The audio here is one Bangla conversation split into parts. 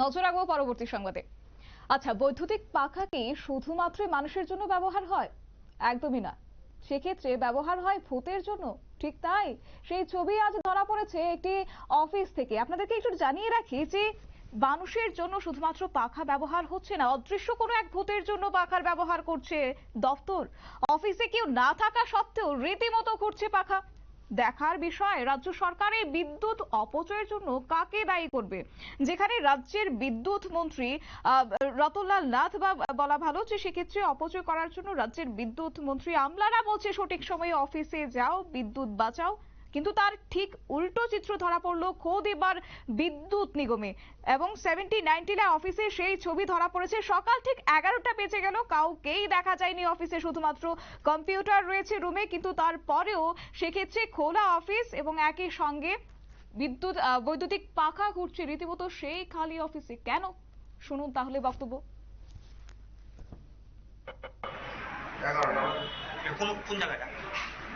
নজর রাখব পরবর্তী সংবাদে। আচ্ছা বৈদ্যুতিক পাখা কি শুধুমাত্র মানুষের জন্য ব্যবহার হয়? একদমই না। সেক্ষেত্রে ব্যবহার হয় ভূতের জন্য? ঠিক তাই? সেই ছবি আজ ধরা পড়েছে একটি অফিস থেকে। আপনাদেরকে একটু জানিয়ে রাখি যে, মানুষের জন্য শুধুমাত্র পাখা ব্যবহার হচ্ছে না, অদৃশ্য কোনো এক ভূতের জন্য পাখার ব্যবহার করছে দপ্তর অফিসে কেউ না থাকা সত্ত্বেও রীতিমতো ঘুরছে পাখা। দেখার বিষয়, রাজ্য সরকার এই বিদ্যুৎ অপচয়ের জন্য কাকে দায়ী করবে? যেখানে রাজ্যের বিদ্যুৎ মন্ত্রী রতনলাল নাথ বা, বলা ভালো যে সেক্ষেত্রে অপচয় করার জন্য রাজ্যের বিদ্যুৎ মন্ত্রী আমলারা বলছে, সঠিক সময়ে অফিসে যাও, বিদ্যুৎ বাঁচাও। কিন্তু তার ঠিক উল্টো চিত্র ধরা পড়ল খোদ এবার বিদ্যুৎ নিগমে। এবং সেভেন্টি নাইনটিলা অফিসে সেই ছবি ধরা পড়েছে। সকাল ঠিক এগারোটা বেজে গেল। কাউকেই দেখা যায়নি অফিসে শুধুমাত্র কম্পিউটার রয়েছে রুমে কিন্তু তারপরেও সেক্ষেত্রে খোলা অফিস এবং একই সঙ্গে বিদ্যুৎ বৈদ্যুতিক পাখা ঘুরছে। রীতিমতো সেই খালি অফিসে কেন? শুনুন তাহলে বক্তব্য। এগারোটা এ কোন কোন জায়গাটা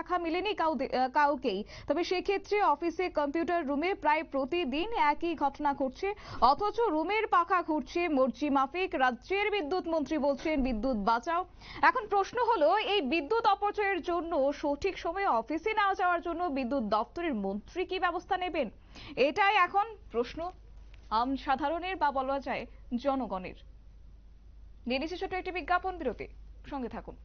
দেখা মেলেনি কাউ- কাউকেই। তবে সেক্ষেত্রে অফিসে কম্পিউটার রুমে প্রায় প্রতিদিন একই ঘটনা ঘটছে। অথচ রুমের পাখা ঘুরছে, মর্জি মাফিক, রাজ্যের বিদ্যুৎ মন্ত্রী বলছেন বিদ্যুৎ বাঁচাও। এখন প্রশ্ন হলো, এই বিদ্যুৎ অপচয়ের জন্য সঠিক সময়ে অফিসে না যাওয়ার জন্য বিদ্যুৎ দপ্তরের মন্ত্রী কি ব্যবস্থা নেবেন? এটাই এখন প্রশ্ন আম সাধারণের বা বলা যায় জনগণের। নিয়ে নিচ্ছি ছোট্ট একটি বিজ্ঞাপন বিরতি। সঙ্গে থাকুন।